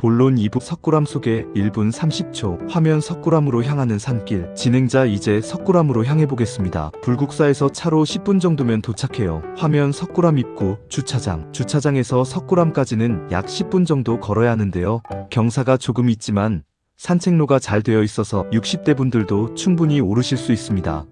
본론 2부 석굴암 속에 1분 30초 화면 석굴암으로 향하는 산길 진행자 이제 석굴암으로 향해 보겠습니다. 불국사에서 차로 10분 정도면 도착해요. 화면 석굴암 입구 주차장 주차장에서 석굴암까지는 약 10분 정도 걸어야 하는데요. 경사가 조금 있지만 산책로가 잘 되어 있어서 60대 분들도 충분히 오르실 수 있습니다.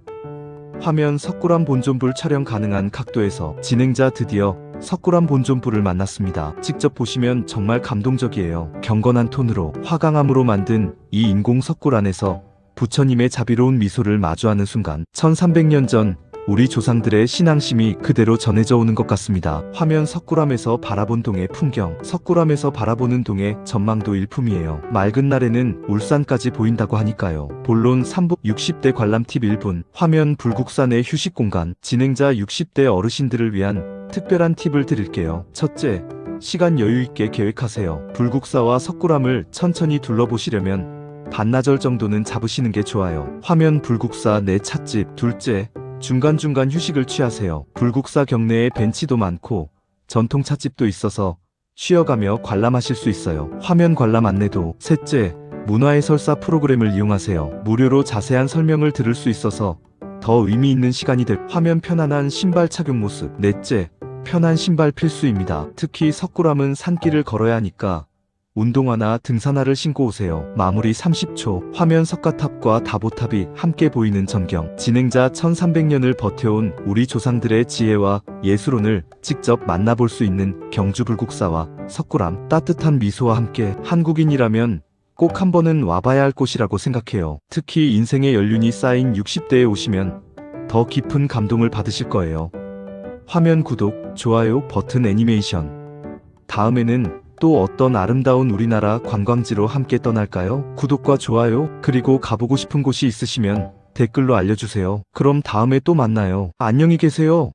화면 석굴암 본존불 촬영 가능한 각도에서 진행자 드디어 석굴암 본존불을 만났습니다. 직접 보시면 정말 감동적이에요. 경건한 톤으로 화강암으로 만든 이 인공 석굴 안에서 부처님의 자비로운 미소를 마주하는 순간 1300년 전 우리 조상들의 신앙심이 그대로 전해져 오는 것 같습니다. 화면 석굴암에서 바라본 동의 풍경, 석굴암에서 바라보는 동의 전망도 일품이에요. 맑은 날에는 울산까지 보인다고 하니까요. 본론 3부 60대 관람 팁 1분, 화면 불국산의 휴식 공간, 진행자 60대 어르신들을 위한 특별한 팁을 드릴게요. 첫째, 시간 여유 있게 계획하세요. 불국사와 석굴암을 천천히 둘러보시려면 반나절 정도는 잡으시는 게 좋아요. 화면 불국사 내 찻집. 둘째, 중간중간 휴식을 취하세요. 불국사 경내에 벤치도 많고 전통 찻집도 있어서 쉬어가며 관람하실 수 있어요. 화면 관람 안내도. 셋째, 문화해설사 프로그램을 이용하세요. 무료로 자세한 설명을 들을 수 있어서 더 의미 있는 시간이 될 화면 편안한 신발 착용 모습. 넷째, 편한 신발 필수입니다. 특히 석굴암은 산길을 걸어야 하니까 운동화나 등산화를 신고 오세요. 마무리 30초. 화면 석가탑과 다보탑이 함께 보이는 전경. 진행자 1300년을 버텨온 우리 조상들의 지혜와 예술혼을 직접 만나볼 수 있는 경주 불국사와 석굴암. 따뜻한 미소와 함께 한국인이라면 꼭 한 번은 와봐야 할 곳이라고 생각해요. 특히 인생의 연륜이 쌓인 60대에 오시면 더 깊은 감동을 받으실 거예요. 화면 구독, 좋아요 버튼 애니메이션. 다음에는 또 어떤 아름다운 우리나라 관광지로 함께 떠날까요? 구독과 좋아요, 그리고 가보고 싶은 곳이 있으시면 댓글로 알려주세요. 그럼 다음에 또 만나요. 안녕히 계세요.